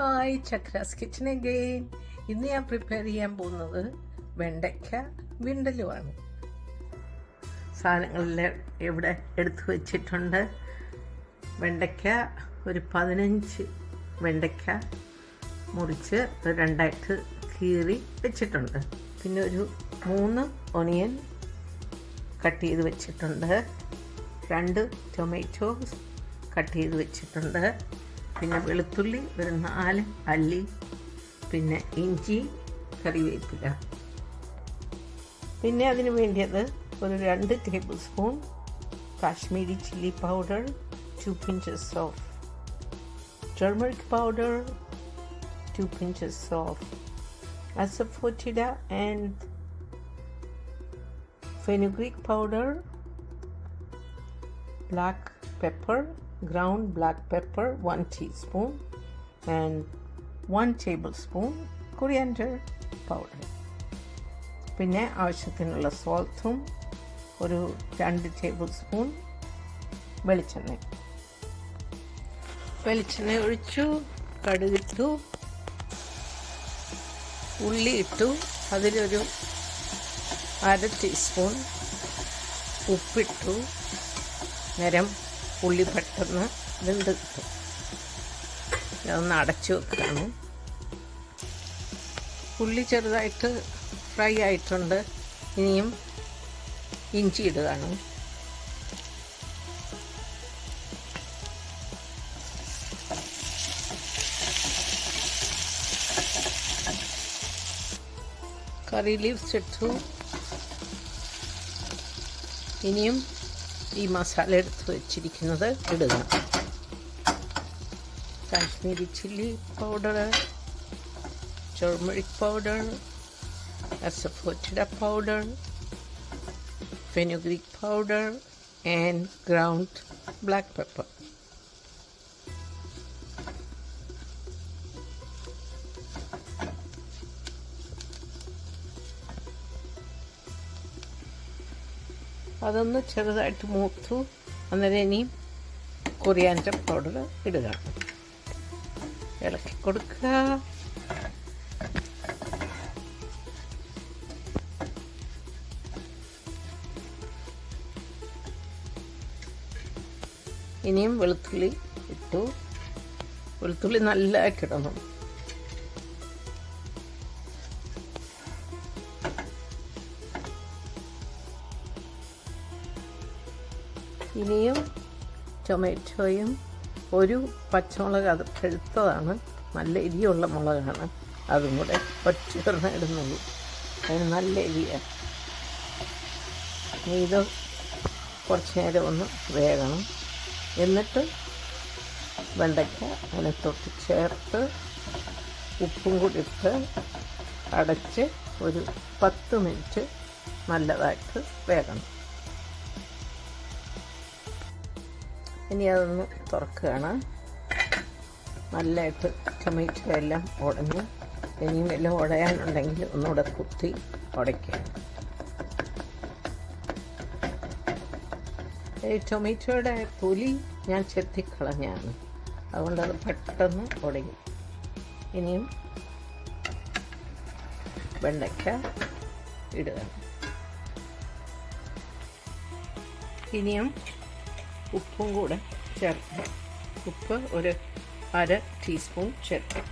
Hi chakras kitchen again ഇന്ന് ഞാൻ prepare ചെയ്യാൻ പോകുന്നത് വെണ്ടയ്ക്ക വിണ്ടലുമാണ് സാധനങ്ങളെല്ലാം ഇവിടെ എടുത്തു വച്ചിട്ടുണ്ട്. വെണ്ടയ്ക്ക ഒരു പതിനഞ്ച് വെണ്ടയ്ക്ക മുറിച്ച് രണ്ടായിട്ട് കീറി വെച്ചിട്ടുണ്ട്. പിന്നെ ഒരു മൂന്ന് ഒണിയൻ കട്ട് ചെയ്ത് വെച്ചിട്ടുണ്ട്. രണ്ട് ടൊമാറ്റോസ് കട്ട് ചെയ്ത് വെച്ചിട്ടുണ്ട്. പിന്നെ വെളുത്തുള്ളി ഒരു നാല് അല്ലി പിന്നെ ഇഞ്ചി കറിവേപ്പില. പിന്നെ അതിന് വേണ്ടിയത് ഒരു രണ്ട് tablespoon Kashmiri chilli powder two pinches of turmeric powder two pinches of asafoetida and fenugreek powder black pepper, ground black pepper, one teaspoon, and one tablespoon coriander powder പിന്നെ ആവശ്യത്തിനുള്ള സോൾട്ടും ഒരു രണ്ട് ടേബിൾ സ്പൂൺ വെളിച്ചെണ്ണ. വെളിച്ചെണ്ണ ഒഴിച്ചു കടുകിട്ടു ഉള്ളി ഇട്ടു. അതിലൊരു അര ടീസ്പൂൺ ഉപ്പിട്ടു. നേരം ഉള്ളി പെട്ടെന്ന് വെന്ത് കിട്ടും ഇതൊന്ന് അടച്ചു വെക്കുകയാണ്. ഉള്ളി ചെറുതായിട്ട് ഫ്രൈ ആയിട്ടുണ്ട്. ഇനിയും ഇഞ്ചി ഇടുകയാണ്. കറി ലീവ്സ് ഇട്ടു. ഇനിയും ഈ മസാല എടുത്ത് വെച്ചിരിക്കുന്നത് ഇടുക. Kashmiri chilli powder turmeric powder asafoetida powder fenugreek powder and ground black pepper അതൊന്ന് ചെറുതായിട്ട് മൂത്തു. അന്നേരം ഇനിയും കൊറിയാന്റെ പൗഡർ ഇടുക. ഇളക്കി കൊടുക്കുക. ഇനിയും വെളുത്തുള്ളി ഇട്ടു. വെളുത്തുള്ളി നല്ലതായിട്ട് ഇടണം ഇനിയും ടൊമാറ്റോയും ഒരു പച്ചമുളക് അത് പഴുത്തതാണ് നല്ല എരിയുള്ള മുളകാണ്. അതും കൂടെ ഒറ്റ ഇടുന്നുള്ളൂ. അതിന് നല്ല എരിയാണ് ഇത് കുറച്ച് നേരം ഒന്ന് വേകണം. എന്നിട്ട് വെണ്ടയ്ക്ക തൊട്ട് ചേർത്ത് ഉപ്പും കൂടി ഇട്ട് അടച്ച് ഒരു പത്ത് മിനിറ്റ് നല്ലതായിട്ട് വേകണം. ഇനി അതൊന്ന് തുറക്കുകയാണ്. നല്ലതായിട്ട് ടൊമാറ്റോ എല്ലാം ഉടഞ്ഞ്. ഇനിയും എല്ലാം ഉടയാനുണ്ടെങ്കിൽ ഒന്നുകൂടെ കുത്തി ഉടയ്ക്കുക. ഈ ടൊമാറ്റോയുടെ തൊലി ഞാൻ ചെത്തിക്കളഞ്ഞാണ്. അതുകൊണ്ട് അത് പെട്ടെന്ന് ഉടയും. ഇനിയും വെണ്ടയ്ക്ക ഇടുക. ഇനിയും ഉപ്പും കൂടെ ചേർക്കുക ഉപ്പ് ഒരു അര ടീസ്പൂൺ ചേർക്കുക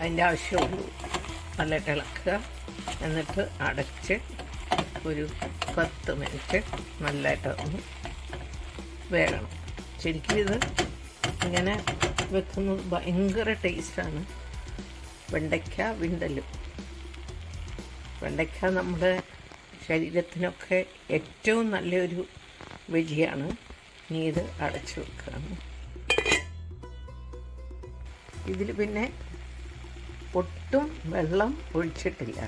അതിന്റെ ആവശ്യമുള്ളൂ. നല്ല ഇളക്കുക എന്നിട്ട് അടച്ച് ഒരു പത്ത് മിനിറ്റ് നല്ലതായിട്ട് ഒന്ന് വേണം ശരിക്കും ഇത് ഇങ്ങനെ വെക്കുന്നത് ഭയങ്കര ടേസ്റ്റാണ്. വെണ്ടയ്ക്ക വിണ്ടലും. വെണ്ടയ്ക്ക നമ്മുടെ ശരീരത്തിനൊക്കെ ഏറ്റവും നല്ലൊരു വെജിയാണ്. ഇനി ഇത് അടച്ചു വെക്കുകയാണ് ഇതിൽ പിന്നെ ഒട്ടും വെള്ളം ഒഴിച്ചിട്ടില്ല.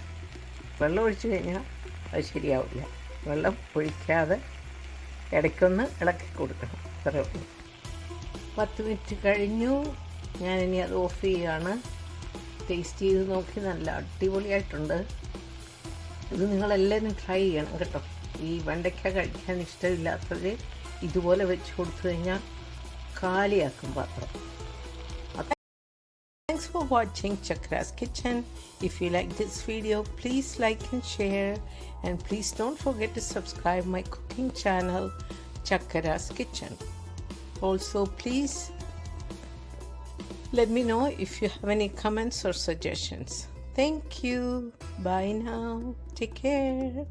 വെള്ളം ഒഴിച്ചു കഴിഞ്ഞാൽ അത് ശരിയാവില്ല. വെള്ളം ഒഴിക്കാതെ ഇടയ്ക്കൊന്ന് ഇളക്കി കൊടുക്കണം. അത്രേ പത്ത് മിനിറ്റ് കഴിഞ്ഞു. ഞാനിനി അത് ഓഫ് ചെയ്യുകയാണ് ടേസ്റ്റ് ചെയ്ത് നോക്കി നല്ല അടിപൊളിയായിട്ടുണ്ട്. ഇത് നിങ്ങളെല്ലാവരും ട്രൈ ചെയ്യണം കേട്ടോ. ഈ വെണ്ടയ്ക്ക കഴിക്കാൻ ഇഷ്ടമില്ലാത്തവർ ഇതുപോലെ വെച്ച് കൊടുത്തു കഴിഞ്ഞാൽ കാലിയാക്കും പാത്രം Thanks for watching Chakra's Kitchen. If you like this video, please like and share. And please don't forget to subscribe my cooking channel, Chakra's Kitchen. Also, please let me know if you have any comments or suggestions. Thank you. Bye now. Take care.